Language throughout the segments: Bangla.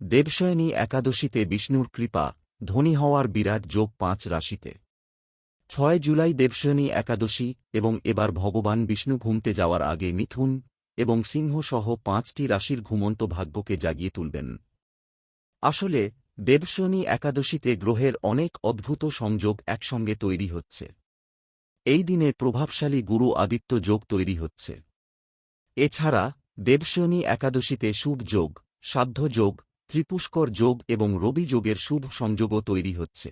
দেবশয়নী একাদশীতে বিষ্ণুর কৃপা, ধনী হওয়ার বিরাট যোগ পাঁচ রাশিতে। ছয় জুলাই দেবশয়নী একাদশী এবং এবার ভগবান বিষ্ণু ঘুমতে যাওয়ার আগে মিথুন এবং সিংহ সহ পাঁচটি রাশির ঘুমন্ত ভাগ্যকে জাগিয়ে তুলবেন। আসলে দেবশনী একাদশীতে গ্রহের অনেক অদ্ভুত সংযোগ একসঙ্গে তৈরি হচ্ছে। এই দিনে প্রভাবশালী গুরু আদিত্য যোগ তৈরি হচ্ছে। এছাড়া দেবশনী একাদশীতে শুভ যোগ, সাধ্য যোগ ত্রিপুষ্কর যোগ এবং রবি যোগের শুভ সংযোগও তৈরি হচ্ছে।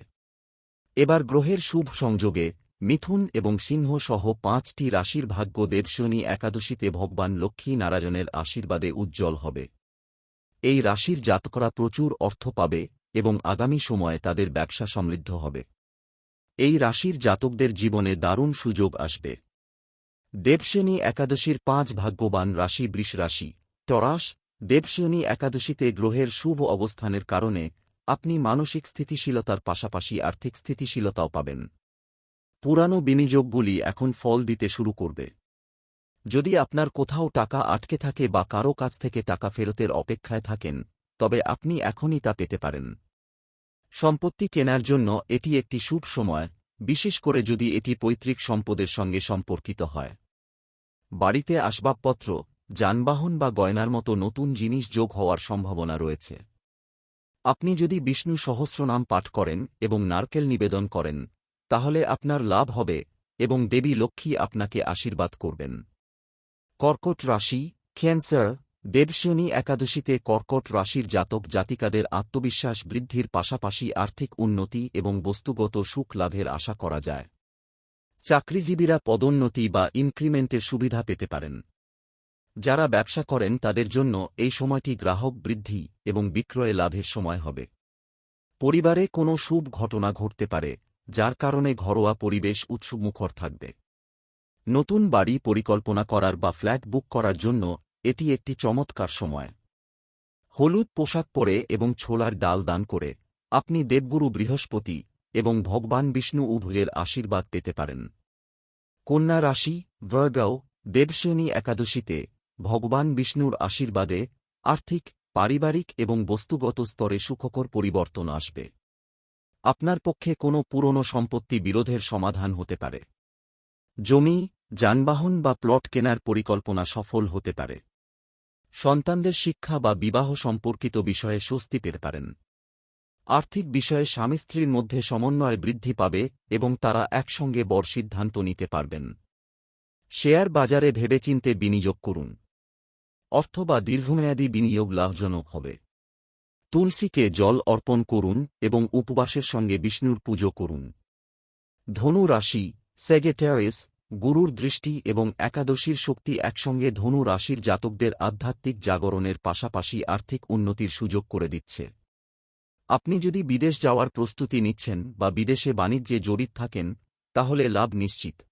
এবার গ্রহের শুভ সংযোগে মিথুন এবং সিংহ সহ পাঁচটি রাশির ভাগ্য দেবশনী একাদশীতে ভগবান লক্ষ্মী নারায়ণের আশীর্বাদে উজ্জ্বল হবে। এই রাশির জাতকরা প্রচুর অর্থ পাবে এবং আগামী সময়ে তাদের ব্যবসা সমৃদ্ধ হবে। এই রাশির জাতকদের জীবনে দারুণ সুযোগ আসবে। দেবশ্রেণী একাদশীর পাঁচ ভাগ্যবান রাশি বৃষ রাশি দেবশ্রেণী একাদশীতে গ্রহের শুভ অবস্থানের কারণে আপনি মানসিক স্থিতিশীলতার পাশাপাশি আর্থিক স্থিতিশীলতাও পাবেন। পুরানো বিনিয়োগগুলি এখন ফল দিতে শুরু করবে। যদি আপনার কোথাও টাকা আটকে থাকে বা কারও কাছ থেকে টাকা ফেরতের অপেক্ষায় থাকেন, তবে আপনি এখনই তা পেতে পারেন। সম্পত্তি কেনার জন্য এটি একটি শুভ সময়, বিশেষ করে যদি এটি পৈতৃক সম্পদের সঙ্গে সম্পর্কিত হয়। বাড়িতে আসবাবপত্র যানবাহন বা গয়নার মতো নতুন জিনিস যোগ হওয়ার সম্ভাবনা রয়েছে। আপনি যদি বিষ্ণু সহস্রনাম পাঠ করেন এবং নারকেল নিবেদন করেন, তাহলে আপনার লাভ হবে এবং দেবী লক্ষ্মী আপনাকে আশীর্বাদ করবেন। কর্কট রাশি, ক্যান্সার দেবশনী একাদশীতে কর্কট রাশির জাতক জাতিকাদের আত্মবিশ্বাস বৃদ্ধির পাশাপাশি আর্থিক উন্নতি এবং বস্তুগত সুখ লাভের আশা করা যায়। চাকরিজীবীরা পদোন্নতি বা ইনক্রিমেন্টের সুবিধা পেতে পারেন। যারা ব্যবসা করেন তাদের জন্য এই সময়টি গ্রাহক বৃদ্ধি এবং বিক্রয়ে লাভের সময় হবে। পরিবারে কোনো শুভ ঘটনা ঘটতে পারে, যার কারণে ঘরোয়া পরিবেশ উৎসুমুখর থাকবে। নতুন বাড়ি পরিকল্পনা করার বা ফ্ল্যাট বুক করার জন্য এটি একটি চমৎকার সময়। হলুদ পোশাক পরে এবং ছোলার ডাল দান করে আপনি দেবগুরু বৃহস্পতি এবং ভগবান বিষ্ণু উভয়ের আশীর্বাদ পেতে পারেন। কন্যা রাশি ভ্রগাও দেবশ্রেণী একাদশীতে ভগবান বিষ্ণুর আশীর্বাদে আর্থিক, পারিবারিক এবং বস্তুগত স্তরে সুখকর পরিবর্তন আসবে। আপনার পক্ষে কোনো পুরনো সম্পত্তি বিরোধের সমাধান হতে পারে। জমি, যানবাহন বা প্লট কেনার পরিকল্পনা সফল হতে পারে। সন্তানদের শিক্ষা বা বিবাহ সম্পর্কিত বিষয়ে স্বস্তি পেতে পারেন। আর্থিক বিষয়ে স্বামী স্ত্রীর মধ্যে সমন্বয় বৃদ্ধি পাবে এবং তারা একসঙ্গে বড় সিদ্ধান্ত নিতে পারবেন। শেয়ার বাজারে ভেবেচিন্তে বিনিয়োগ করুন। অর্থ বা দীর্ঘমেয়াদী বিনিয়োগ লাভজনক হবে। তুলসীকে জল অর্পণ করুন এবং উপবাসের সঙ্গে বিষ্ণুর পুজো করুন। ধনু রাশি সেগেটারিস গুরুর দৃষ্টি এবং একাদশীর শক্তি একসঙ্গে ধনু রাশির জাতকদের আধ্যাত্মিক জাগরণের পাশাপাশি আর্থিক উন্নতির সুযোগ করে দিচ্ছে। আপনি যদি বিদেশ যাওয়ার প্রস্তুতি নিচ্ছেন বা বিদেশে বাণিজ্যে জড়িত থাকেন, তাহলে লাভ নিশ্চিত।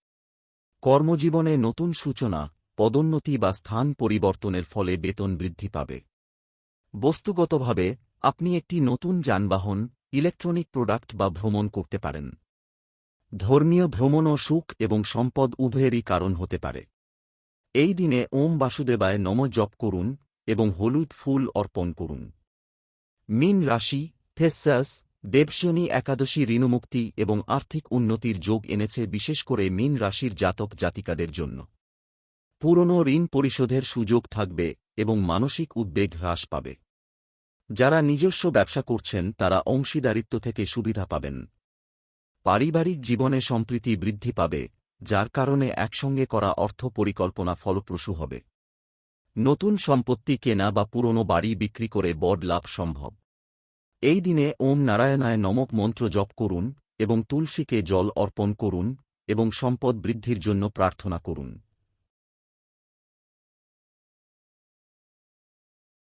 কর্মজীবনে নতুন সূচনা পদোন্নতি বা স্থান পরিবর্তনের ফলে বেতন বৃদ্ধি পাবে। বস্তুগতভাবে, আপনি একটি নতুন যানবাহন, ইলেকট্রনিক প্রোডাক্ট বা ভ্রমণ করতে পারেন। ধর্মীয় ভ্রমণও সুখ এবং সম্পদ উভয়েরই কারণ হতে পারে। এই দিনে ওম বাসুদেবায় নম জপ করুন এবং হলুদ ফুল অর্পণ করুন। মিন রাশি ফেসাস দেবশনী একাদশী ঋণমুক্তি এবং আর্থিক উন্নতির যোগ এনেছে বিশেষ করে মিন রাশির জাতক জাতিকাদের জন্য। পুরনো ঋণ পরিশোধের সুযোগ থাকবে এবং মানসিক উদ্বেগ হ্রাস পাবে। যারা নিজস্ব ব্যবসা করছেন, তারা অংশীদারিত্ব থেকে সুবিধা পাবেন। পারিবারিক জীবনে সম্প্রীতি বৃদ্ধি পাবে, যার কারণে একসঙ্গে করা অর্থ পরিকল্পনা ফলপ্রসূ হবে। নতুন সম্পত্তি কেনা বা পুরনো বাড়ি বিক্রি করে বড় লাভ সম্ভব। এই দিনে ওম নারায়ণায় নমক মন্ত্র জপ করুন এবং তুলসীকে জল অর্পণ করুন এবং সম্পদ বৃদ্ধির জন্য প্রার্থনা করুন।